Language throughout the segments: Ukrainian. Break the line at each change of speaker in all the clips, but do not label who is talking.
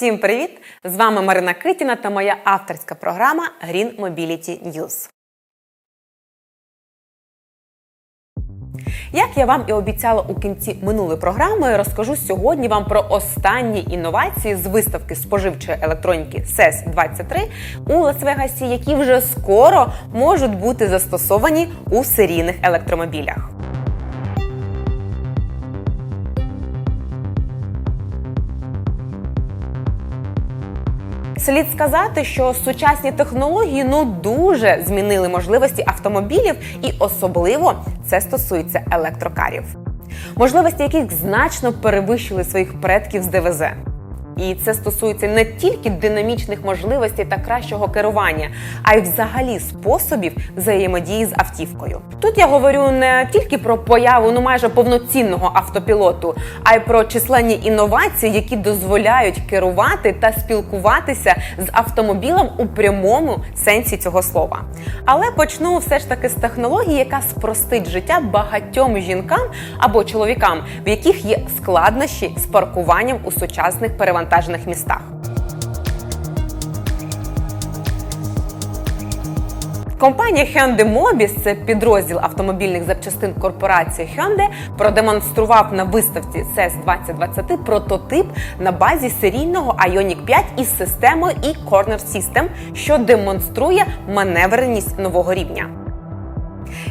Всім привіт! З вами Марина Китіна та моя авторська програма Green Mobility News. Як я вам і обіцяла у кінці минулої програми, розкажу сьогодні вам про останні інновації з виставки споживчої електроніки CES 23 у Лас-Вегасі, які вже скоро можуть бути застосовані у серійних електромобілях. Слід сказати, що сучасні технології ну дуже змінили можливості автомобілів, і особливо це стосується електрокарів, можливості яких значно перевищили своїх предків з ДВЗ. І це стосується не тільки динамічних можливостей та кращого керування, а й взагалі способів взаємодії з автівкою. Тут я говорю не тільки про появу ну майже повноцінного автопілоту, а й про численні інновації, які дозволяють керувати та спілкуватися з автомобілем у прямому сенсі цього слова. Але почну все ж таки з технології, яка спростить життя багатьом жінкам або чоловікам, в яких є складнощі з паркуванням у сучасних перевантажних перевантажених містах. Компанія Hyundai Mobis, це підрозділ автомобільних запчастин корпорації Hyundai, продемонстрував на виставці CES 2020 прототип на базі серійного Ioniq 5 із системою e-Corner System, що демонструє маневреність нового рівня.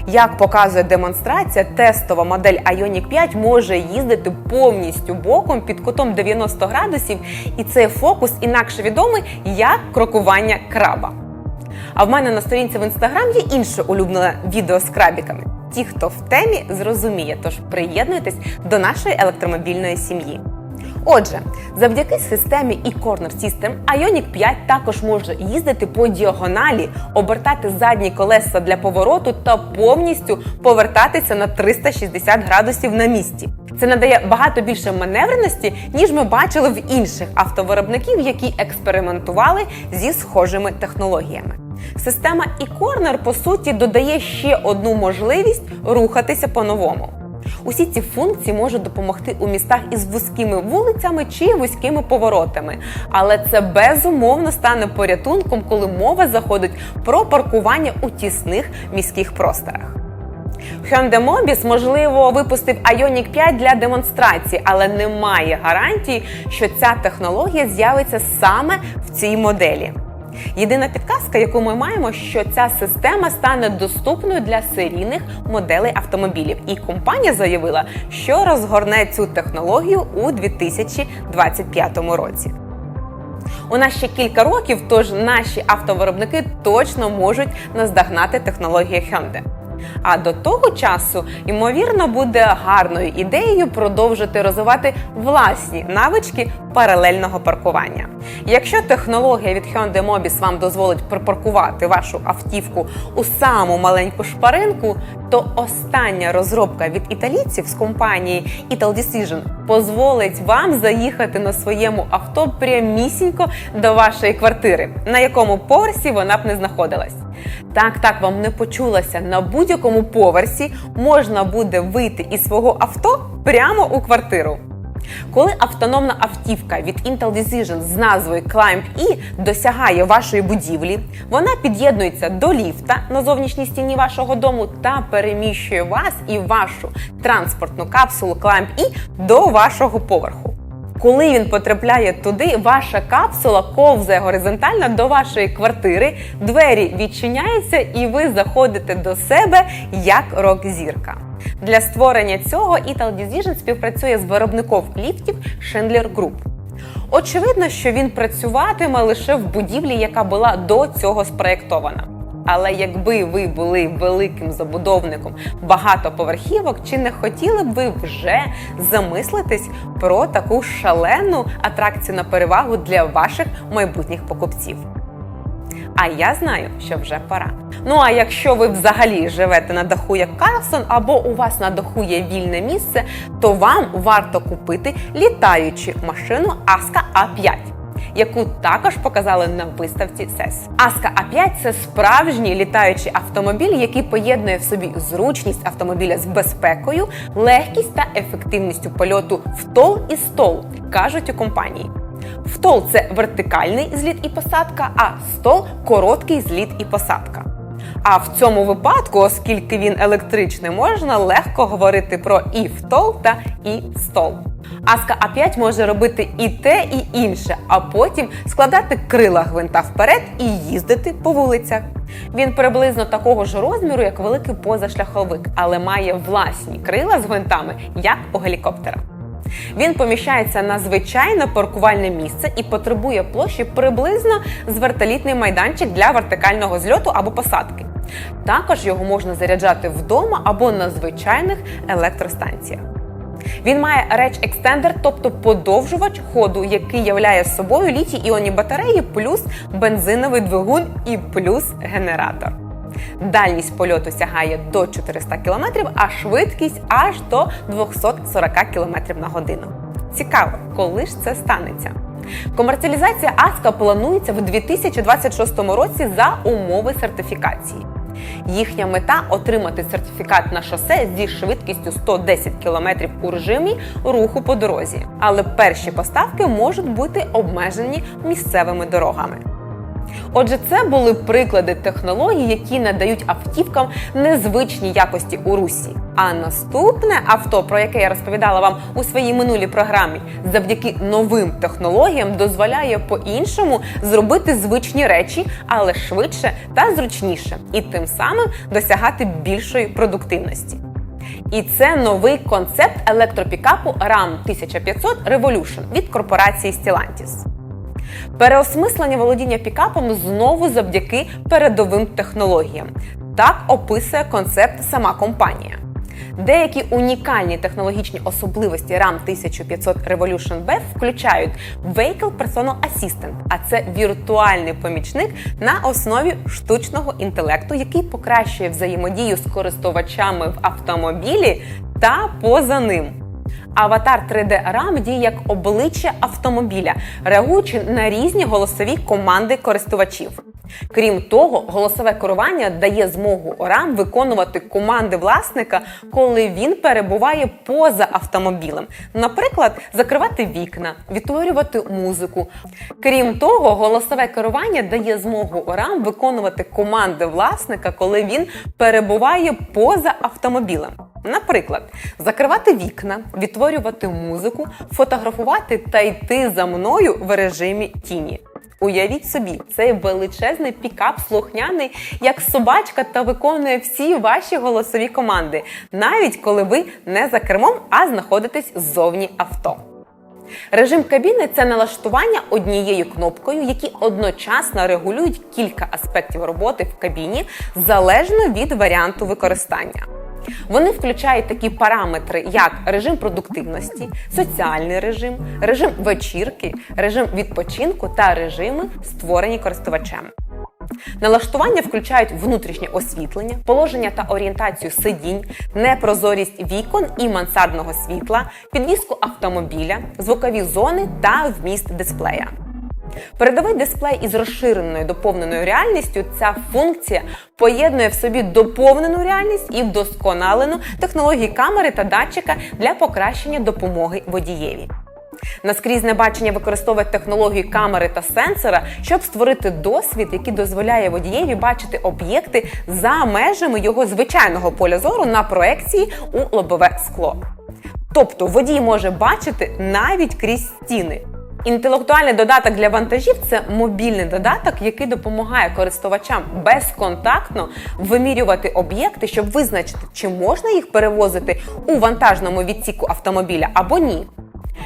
Як показує демонстрація, тестова модель Ioniq 5 може їздити повністю боком під кутом 90 градусів, і цей фокус інакше відомий як крокування краба. А в мене на сторінці в інстаграм є інше улюблене відео з крабіками. Ті, хто в темі, зрозуміє, тож приєднуйтесь до нашої електромобільної сім'ї. Отже, завдяки системі e-Corner System Ioniq 5 також може їздити по діагоналі, обертати задні колеса для повороту та повністю повертатися на 360 градусів на місці. Це надає багато більше маневреності, ніж ми бачили в інших автовиробників, які експериментували зі схожими технологіями. Система e-Corner, по суті додає ще одну можливість рухатися по-новому. Усі ці функції можуть допомогти у містах із вузькими вулицями чи вузькими поворотами, але це безумовно стане порятунком, коли мова заходить про паркування у тісних міських просторах. Hyundai Mobis, можливо, випустив Ioniq 5 для демонстрації, але немає гарантії, що ця технологія з'явиться саме в цій моделі. Єдина підказка, яку ми маємо, що ця система стане доступною для серійних моделей автомобілів, і компанія заявила, що розгорне цю технологію у 2025 році. У нас ще кілька років, тож наші автовиробники точно можуть наздогнати технології Hyundai. А до того часу, ймовірно, буде гарною ідеєю продовжити розвивати власні навички паралельного паркування. Якщо технологія від Hyundai Mobis вам дозволить припаркувати вашу автівку у саму маленьку шпаринку, то остання розробка від італійців з компанії Ital Decision дозволить вам заїхати на своєму авто прямісінько до вашої квартири, на якому поверсі вона б не знаходилась. Так, так вам не почулося на будь-якому поверсі можна буде вийти із свого авто прямо у квартиру. Коли автономна автівка від Intel Decision з назвою Climb E досягає вашої будівлі, вона під'єднується до ліфта на зовнішній стіні вашого дому та переміщує вас і вашу транспортну капсулу Climb E до вашого поверху. Коли він потрапляє туди, ваша капсула ковзає горизонтально до вашої квартири, двері відчиняються, і ви заходите до себе як рок-зірка. Для створення цього Ital Decision співпрацює з виробником ліфтів Schindler Group. Очевидно, що він працюватиме лише в будівлі, яка була до цього спроєктована. Але якби ви були великим забудовником багатоповерхівок, чи не хотіли б ви вже замислитись про таку шалену атракцію на перевагу для ваших майбутніх покупців? А я знаю, що вже пора. Ну а якщо ви взагалі живете на даху як Карлсон, або у вас на даху є вільне місце, то вам варто купити літаючу машину Аска А5 яку також показали на виставці CES. Аска А5 це справжній літаючий автомобіль, який поєднує в собі зручність автомобіля з безпекою, легкість та ефективністю польоту в тол і стол, кажуть у компанії. Втол це вертикальний зліт і посадка, а стол короткий зліт і посадка. А в цьому випадку, оскільки він електричний, можна легко говорити про і втол та і стол. Аска А5 може робити і те, і інше, а потім складати крила гвинта вперед і їздити по вулицях. Він приблизно такого ж розміру, як великий позашляховик, але має власні крила з гвинтами, як у гелікоптера. Він поміщається на звичайне паркувальне місце і потребує площі приблизно з вертолітний майданчик для вертикального зльоту або посадки. Також його можна заряджати вдома або на звичайних електростанціях. Він має реч екстендер, тобто подовжувач ходу, який являє собою літій іонні батареї, плюс бензиновий двигун і плюс генератор. Дальність польоту сягає до 400 км, а швидкість аж до 240 км на годину. Цікаво, коли ж це станеться? Комерціалізація Аска планується в 2026 році за умови сертифікації. Їхня мета отримати сертифікат на шосе зі швидкістю 110 км у режимі руху по дорозі. Але перші поставки можуть бути обмежені місцевими дорогами. Отже, це були приклади технологій, які надають автівкам незвичні якості у русі. А наступне авто, про яке я розповідала вам у своїй минулій програмі, завдяки новим технологіям дозволяє по-іншому зробити звичні речі, але швидше та зручніше, і тим самим досягати більшої продуктивності. І це новий концепт електропікапу RAM 1500 Revolution від корпорації Stellantis. Переосмислення володіння пікапом знову завдяки передовим технологіям. Так описує концепт сама компанія. Деякі унікальні технологічні особливості RAM 1500 Revolution B включають Vehicle Personal Assistant, а це віртуальний помічник на основі штучного інтелекту, який покращує взаємодію з користувачами в автомобілі та поза ним. Аватар 3D RAM діє як обличчя автомобіля, реагуючи на різні голосові команди користувачів. Крім того, голосове керування дає змогу RAM виконувати команди власника, коли він перебуває поза автомобілем. Наприклад, закривати вікна, відтворювати музику. Крім того, голосове керування дає змогу RAM виконувати команди власника, коли він перебуває поза автомобілем. Наприклад, закривати вікна, відтворювати музику, фотографувати та йти за мною в режимі тіні. Уявіть собі, цей величезний пікап слухняний, як собачка, та виконує всі ваші голосові команди, навіть коли ви не за кермом, а знаходитесь ззовні авто. Режим кабіни це налаштування однією кнопкою, які одночасно регулюють кілька аспектів роботи в кабіні залежно від варіанту використання. Вони включають такі параметри, як режим продуктивності, соціальний режим, режим вечірки, режим відпочинку та режими, створені користувачем. Налаштування включають внутрішнє освітлення, положення та орієнтацію сидінь, непрозорість вікон і мансардного світла, підвіску автомобіля, звукові зони та вміст дисплея. Передовий дисплей із розширеною доповненою реальністю ця функція поєднує в собі доповнену реальність і вдосконалену технології камери та датчика для покращення допомоги водієві. Наскрізне бачення використовує технологію камери та сенсора, щоб створити досвід, який дозволяє водієві бачити об'єкти за межами його звичайного поля зору на проекції у лобове скло. Тобто водій може бачити навіть крізь стіни. Інтелектуальний додаток для вантажів це мобільний додаток, який допомагає користувачам безконтактно вимірювати об'єкти, щоб визначити, чи можна їх перевозити у вантажному відсіку автомобіля або ні.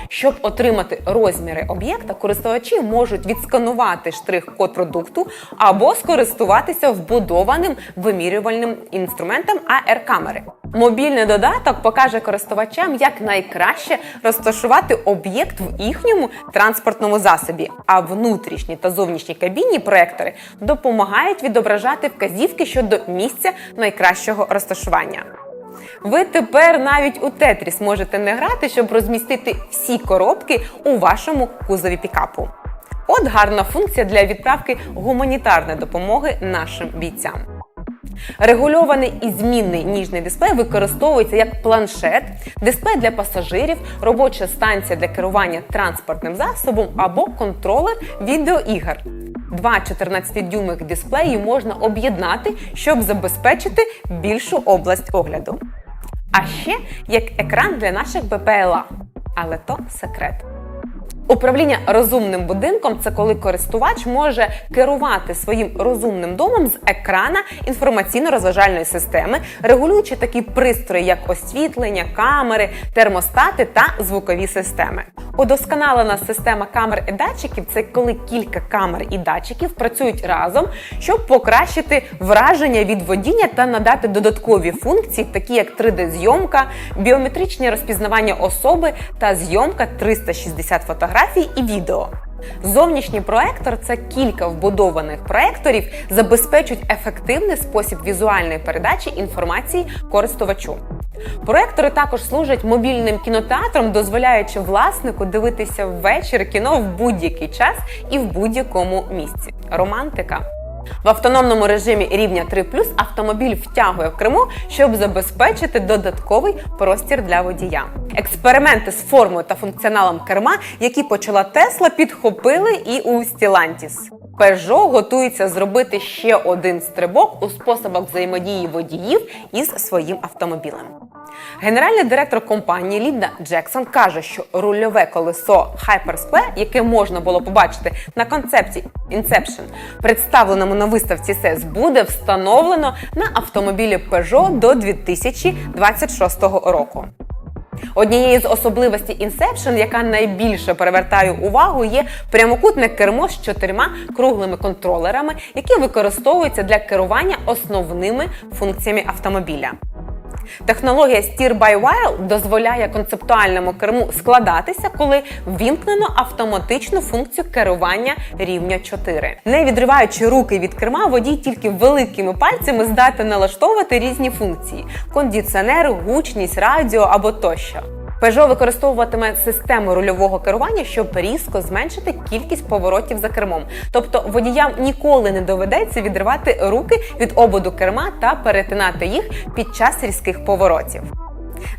Щоб отримати розміри об'єкта, користувачі можуть відсканувати штрих-код продукту або скористуватися вбудованим вимірювальним інструментом AR-камери. Мобільний додаток покаже користувачам, як найкраще розташувати об'єкт в їхньому транспортному засобі, а внутрішні та зовнішні кабінні проектори допомагають відображати вказівки щодо місця найкращого розташування. Ви тепер навіть у Тетріс можете не грати, щоб розмістити всі коробки у вашому кузові пікапу. От гарна функція для відправки гуманітарної допомоги нашим бійцям. Регульований і змінний ніжний дисплей використовується як планшет, дисплей для пасажирів, робоча станція для керування транспортним засобом або контролер відеоігр. Два 14-дюймових дисплеї можна об'єднати, щоб забезпечити більшу область огляду. А ще як екран для наших БПЛА. Але то секрет. Управління розумним будинком це коли користувач може керувати своїм розумним домом з екрана інформаційно-розважальної системи, регулюючи такі пристрої, як освітлення, камери, термостати та звукові системи. Удосконалена система камер і датчиків це коли кілька камер і датчиків працюють разом, щоб покращити враження від водіння та надати додаткові функції, такі як 3D-зйомка, біометричне розпізнавання особи та зйомка 360 фотографій і відео. Зовнішній проектор це кілька вбудованих проекторів, забезпечують ефективний спосіб візуальної передачі інформації користувачу. Проектори також служать мобільним кінотеатром, дозволяючи власнику дивитися ввечері кіно в будь-який час і в будь-якому місці. Романтика. В автономному режимі рівня 3 автомобіль втягує в Криму, щоб забезпечити додатковий простір для водія. Експерименти з формою та функціоналом керма, які почала Тесла, підхопили і у Stellantis. Peugeot готується зробити ще один стрибок у способах взаємодії водіїв із своїм автомобілем. Генеральний директор компанії Лінда Джексон каже, що рульове колесо Hypersquare, яке можна було побачити на концепції Inception, представленому на виставці CES, буде встановлено на автомобілі Peugeot до 2026 року. Однією з особливостей Inception, яка найбільше перевертає увагу, є прямокутне кермо з чотирма круглими контролерами, які використовуються для керування основними функціями автомобіля. Технологія Steer by Wire дозволяє концептуальному керму складатися, коли ввімкнено автоматичну функцію керування рівня 4. Не відриваючи руки від керма, водій тільки великими пальцями здатен налаштовувати різні функції: кондиціонер, гучність, радіо або тощо. Peugeot використовуватиме систему рульового керування, щоб різко зменшити кількість поворотів за кермом. Тобто водіям ніколи не доведеться відривати руки від ободу керма та перетинати їх під час різких поворотів.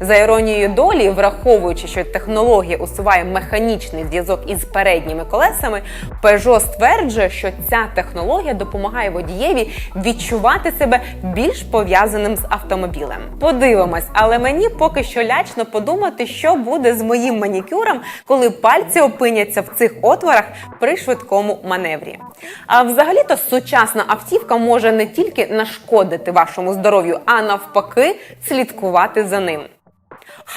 За іронією долі, враховуючи, що технологія усуває механічний зв'язок із передніми колесами, Peugeot стверджує, що ця технологія допомагає водієві відчувати себе більш пов'язаним з автомобілем. Подивимось, але мені поки що лячно подумати, що буде з моїм манікюром, коли пальці опиняться в цих отворах при швидкому маневрі. А взагалі-то сучасна автівка може не тільки нашкодити вашому здоров'ю, а навпаки, слідкувати за ним.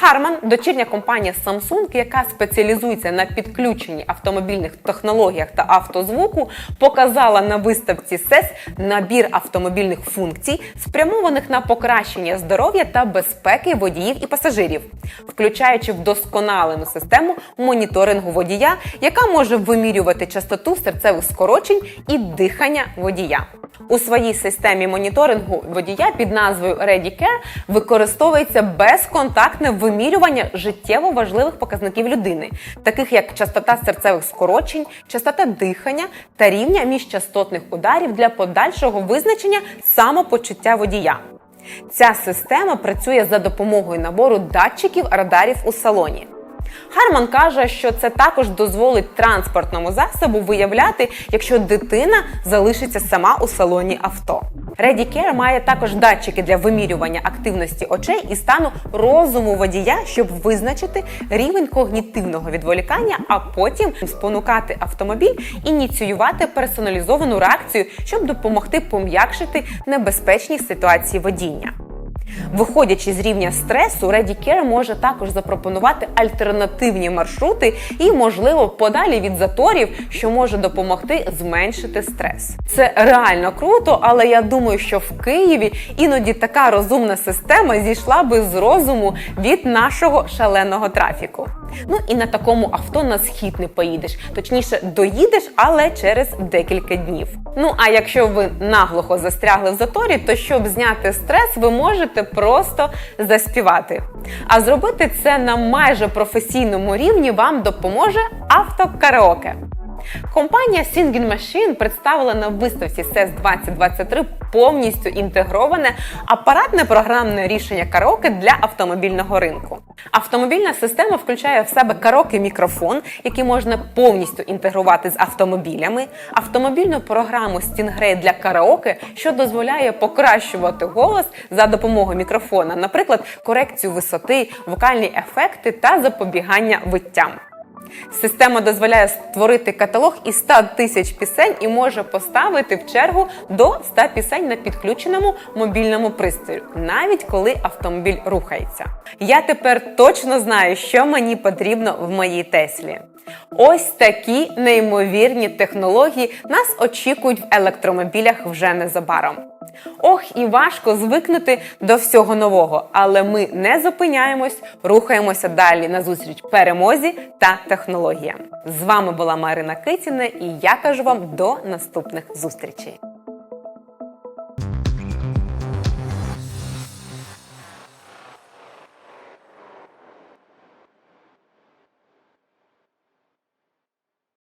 Harman – дочірня компанія Samsung, яка спеціалізується на підключенні автомобільних технологіях та автозвуку, показала на виставці CES набір автомобільних функцій, спрямованих на покращення здоров'я та безпеки водіїв і пасажирів, включаючи вдосконалену систему моніторингу водія, яка може вимірювати частоту серцевих скорочень і дихання водія. У своїй системі моніторингу водія під назвою ReadyCare використовується безконтактне вимірювання життєво важливих показників людини, таких як частота серцевих скорочень, частота дихання та рівня міжчастотних ударів для подальшого визначення самопочуття водія. Ця система працює за допомогою набору датчиків радарів у салоні. Харман каже, що це також дозволить транспортному засобу виявляти, якщо дитина залишиться сама у салоні авто. ReadyCare має також датчики для вимірювання активності очей і стану розуму водія, щоб визначити рівень когнітивного відволікання, а потім спонукати автомобіль ініціювати персоналізовану реакцію, щоб допомогти пом'якшити небезпечні ситуації водіння. Виходячи з рівня стресу, ReadyCare може також запропонувати альтернативні маршрути і, можливо, подалі від заторів, що може допомогти зменшити стрес. Це реально круто, але я думаю, що в Києві іноді така розумна система зійшла би з розуму від нашого шаленого трафіку. Ну і на такому авто на схід не поїдеш, точніше, доїдеш, але через декілька днів. Ну а якщо ви наглухо застрягли в заторі, то щоб зняти стрес, ви можете просто заспівати. А зробити це на майже професійному рівні вам допоможе автокараоке. Компанія Singing Machine представила на виставці CES 2023 повністю інтегроване апаратне програмне рішення караоке для автомобільного ринку. Автомобільна система включає в себе караоке мікрофон, який можна повністю інтегрувати з автомобілями, автомобільну програму Stingray для караоке, що дозволяє покращувати голос за допомогою мікрофона, наприклад, корекцію висоти, вокальні ефекти та запобігання виттям. Система дозволяє створити каталог із 100 тисяч пісень і може поставити в чергу до 100 пісень на підключеному мобільному пристрої, навіть коли автомобіль рухається. Я тепер точно знаю, що мені потрібно в моїй Теслі. Ось такі неймовірні технології нас очікують в електромобілях вже незабаром. Ох, і важко звикнути до всього нового, але ми не зупиняємось, рухаємося далі назустріч перемозі та технологіям. З вами була Марина Китіна, і я кажу вам до наступних зустрічей.